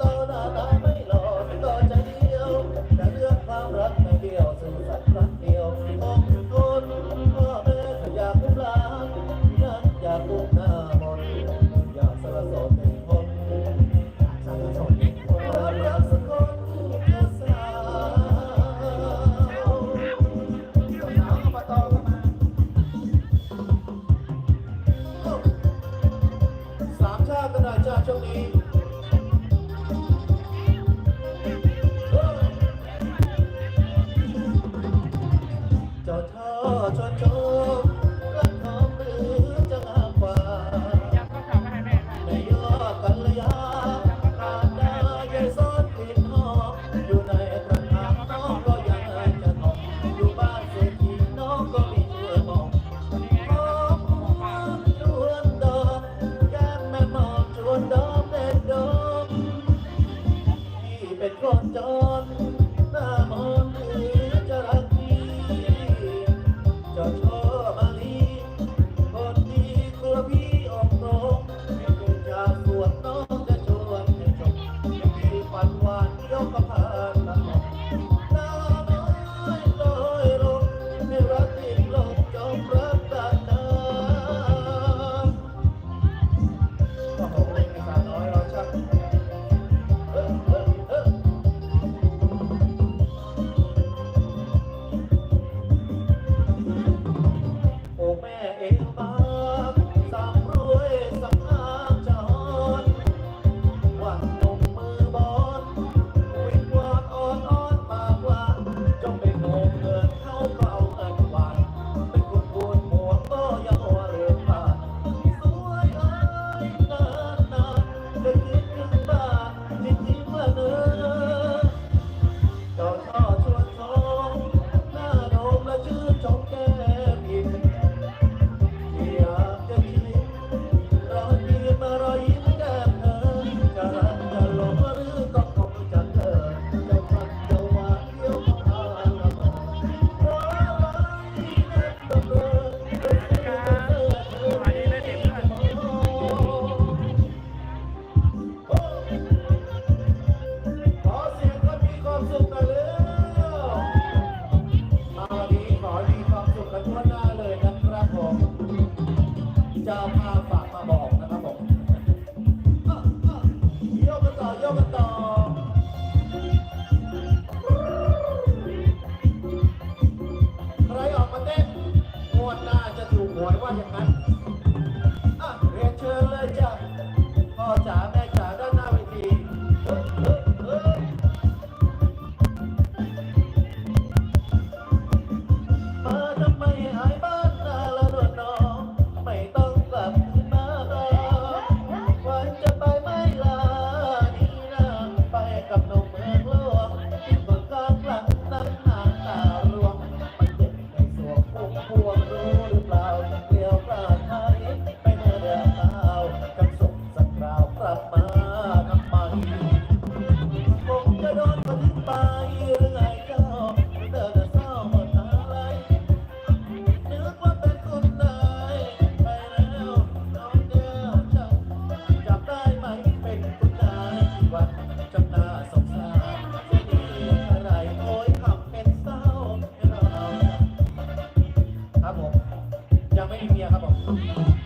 ตนานาไม่หลอต่อใจเดียวแต่เรื่อความรักไม่เดียวสื่สัตย์รักเดียวของคนพ่อแม่อยากทุบลางรักอยากทุบหน้ามนอยากสละโสดเป็นคนสละโสดเป็นคนรักสักคนจะสาวต้องหาอบตมาสามชาติกระดาชาติช่งนี้ 转头 จ้าภาพฝากมาบอกนะครับผมยกกันต่ยกกันต่ใครออกมาเต้นงวดหน้าจะถูกหวยว่าอย่างนั้น Thank you.